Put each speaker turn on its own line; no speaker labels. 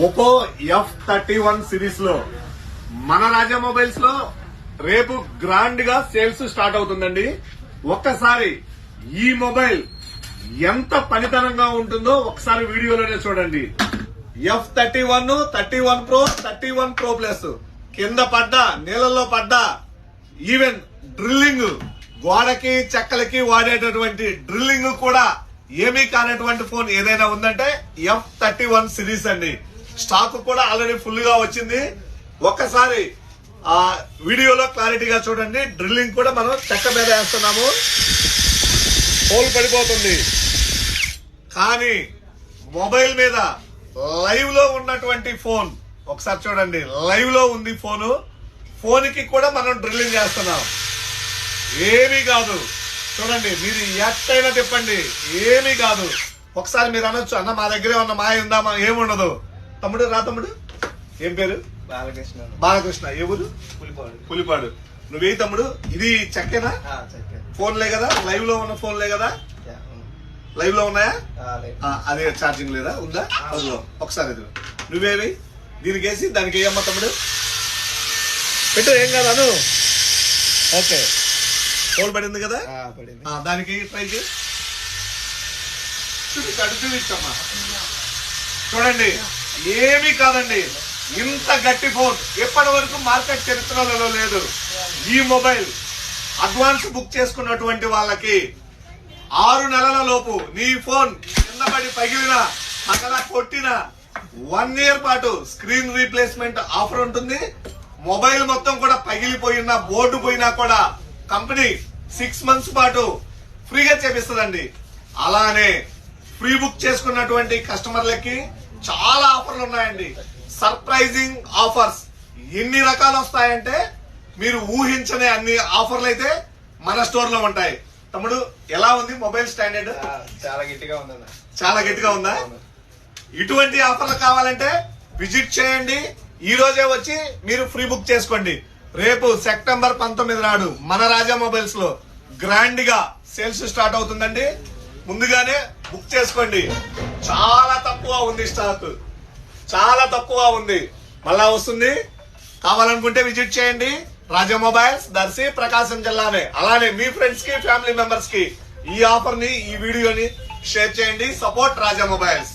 Oppo F thirty one సిరీస్లో మన రాజా మొబైల్స్లో రేపు గ్రాండ్గా సేల్స్ స్టార్ట్ అవుతుందండి. ఒక్కసారి ఈ మొబైల్ ఎంత పనితనంగా ఉంటుందో ఒకసారి వీడియోలోనే చూడండి. F thirty one thirty one pro thirty one pro plus కింద పడ్డా నీళ్ళల్లో పడ్డా ఈవెన్ డ్రిల్లింగ్ గోడకి చెక్కలకి వాడేటటువంటి డ్రిల్లింగ్ కూడా ఏమీ కానటువంటి ఫోన్ ఏదైనా ఉందంటే ఎఫ్ థర్టీ వన్ సిరీస్ అండి. స్టాక్ కూడా ఆల్రెడీ ఫుల్గా వచ్చింది. ఒక్కసారి ఆ వీడియోలో క్లారిటీగా చూడండి. డ్రిల్లింగ్ కూడా మనం చెక్క మీద వేస్తున్నాము. హోల్ పడిపోతుంది. కానీ మొబైల్ మీద లైవ్లో ఉన్నటువంటి ఫోన్ ఒకసారి చూడండి లైవ్లో ఉంది ఫోను. ఫోన్కి కూడా మనం డ్రిల్లింగ్ చేస్తున్నాం. ఏమీ కాదు. చూడండి మీరు ఎట్టయినా తిప్పండి. ఏమీ కాదు. ఒకసారి మీరు అనొచ్చు అన్న మా దగ్గరే ఉన్న మాయ ఉందా? ఏముండదు. తమ్ముడు రా తమ్ముడు. ఏం పేరు?
బాలకృష్ణ.
బాలకృష్ణ. ఏ ఊరు?
పులిపాడు.
పులిపాడు. నువ్వే తమ్ముడు? ఇది చెక్కేనా? ఫోన్లే కదా? లైవ్లో ఉన్న ఫోన్లే కదా. లైవ్లో ఉన్నాయా? అదే ఛార్జింగ్ లేదా? ఉందా? అందులో ఒకసారి ఇది నువ్వేవి? దీనికి వేసి దానికి వేయమ్మ తమ్ముడు? పెట్టు ఏం కాదు అను. ఓకే. హోల్ పడింది కదా? దానికి ట్రై చేయి. చూపించమ్మా చూడండి. ఏమీ కాదండి. ఇంత గట్టి ఫోన్. ఎప్పటి వరకు మార్కెట్ చరిత్రలో లేదు. ఈ మొబైల్ అడ్వాన్స్ బుక్ చేసుకున్నటువంటి వాళ్ళకి ఆరు నెలల లోపు నీ ఫోన్ కిందపడి పగిలిన పక్కన కొట్టిన వన్ ఇయర్ పాటు స్క్రీన్ రీప్లేస్మెంట్ ఆఫర్ ఉంటుంది. మొబైల్ మొత్తం కూడా పగిలిపోయినా బోర్డు పోయినా కూడా కంపెనీ సిక్స్ మంత్స్ పాటు ఫ్రీగా చేపిస్తుందండి. అలానే ఫ్రీ బుక్ చేసుకున్నటువంటి కస్టమర్లకి చాలా ఆఫర్లు ఉన్నాయండి. సర్ప్రైజింగ్ ఆఫర్స్ ఎన్ని రకాలు వస్తాయంటే మీరు ఊహించని అన్ని ఆఫర్లు అయితే మన స్టోర్లో ఉంటాయి. తమ్ముడు ఎలా ఉంది మొబైల్ స్టాండర్డ్?
చాలా గట్టిగా ఉందన్న.
చాలా గట్టిగా ఉందా. ఇటువంటి ఆఫర్లు కావాలంటే విజిట్ చేయండి. ఈ రోజే వచ్చి మీరు ఫ్రీ బుక్ చేసుకోండి. రేపు సెప్టెంబర్ పంతొమ్మిది నాడు మన రాజా మొబైల్స్లో గ్రాండ్గా సేల్స్ స్టార్ట్ అవుతుందండి. ముందుగానే బుక్ చేసుకోండి. చాలా తక్కువ ఉంది స్టాక్. చాలా తక్కువ ఉంది. మళ్ళా వస్తుంది. కావాలనుకుంటే విజిట్ చేయండి. రాజా మొబైల్స్ దర్శి ప్రకాశం జిల్లానే. అలానే మీ ఫ్రెండ్స్కి ఫ్యామిలీ మెంబర్స్కి ఈ ఆఫర్ని ఈ వీడియోని షేర్ చేయండి. Support Raja mobiles.